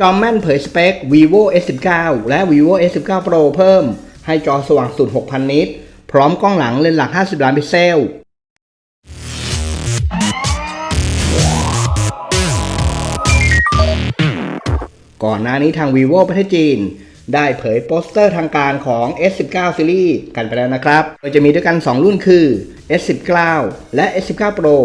จอมแม่นเผยสเปค vivo S19 และ vivo S19 Pro เพิ่ม ให้จอสว่างสุด6,000 นิต พร้อมกล้องหลังเลนส์หลัก 50 ล้านพิกเซล ก่อนหน้านี้ทาง vivo ประเทศจีน ได้เผยโปสเตอร์ทางการของ S19 ซีรีส์กันไปแล้วนะครับ โดยจะมีด้วยกัน 2 รุ่นคือ S19 และ S19 Pro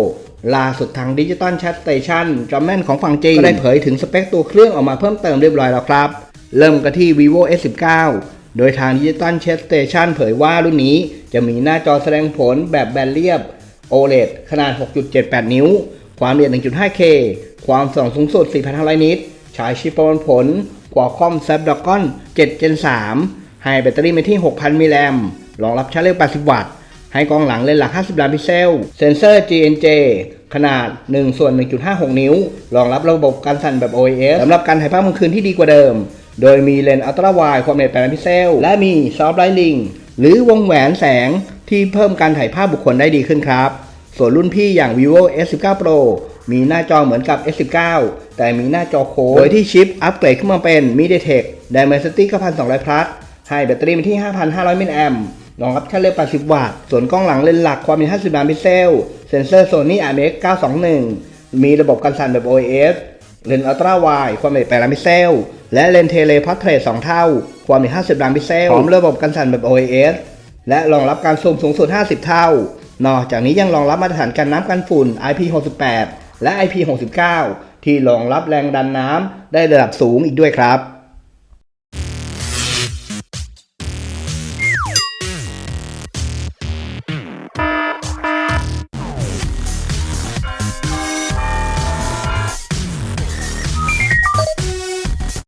ล่าสุดทางดิจิตอลแชทสเตชันจอมแม่นของฝั่งจีนก็ได้เผยถึงสเปคตัวเครื่องออกมาเพิ่มเติมเรียบร้อยแล้วครับ เริ่มกันที่ vivo S19 โดยทางดิจิตอลแชทสเตชันเผยว่ารุ่นนี้จะมีหน้าจอแสดงผลแบบแบนเรียบ OLED ขนาด 6.78 นิ้ว ความละเอียด 1.5K ความส่องสูงสุด 4,500 นิตใช้ชิปประมวลผล Qualcomm Snapdragon 7 Gen 3 ให้แบตเตอรี่มาที่ 6,000 มิลลิแอมป์รองรับชาร์จเร็ว 80 วัตต์ ให้กล้องหลังเลนส์หลัก 50 ล้านพิกเซล เซนเซอร์ GNJ ขนาด 1 ส่วน 1.56 นิ้ว รองรับระบบการสั่นแบบ OIS สำหรับการถ่ายภาพกลางคืนที่ดีกว่าเดิม โดยมีเลนส์อัลตร้าไวด์ความละเอียด8ล้านพิกเซล และมีซอฟต์ไลท์ลิงหรือวงแหวนแสงที่เพิ่มการถ่ายภาพบุคคลได้ดีขึ้นครับ ส่วนรุ่นพี่อย่าง vivo S19 Pro มีหน้าจอเหมือนกับ S19 แต่มีหน้าจอโค้งโดยที่ชิปอัปเกรดขึ้นมาเป็น MediaTek Dimensity 9200 Plus ให้แบตเตอรี่มาที่ 5,500 มิลลิแอมป์ รองรับชาร์จเร็ว80 วัตต์ ส่วนกล้องหลังเลนส์หลักความเป็น50 ล้านพิกเซล เซนเซอร์ Sony IMX 921 มีระบบการสั่นแบบ OIS เลนส์อัลตร้าไวด์ความละเอียด8ล้านพิกเซล และเลนส์เทเลพัทเทร2เท่า ความเป็น50 ล้านพิกเซล พร้อมระบบการสั่นแบบ OIS และรองรับการซูมสูงสุด 50 เท่า นอกจากนี้ยังรองรับมาตรฐานกันน้ำกันฝุ่น IP68 และ IP69 ที่รองรับแรงดันน้ำได้ระดับสูงอีกด้วยครับ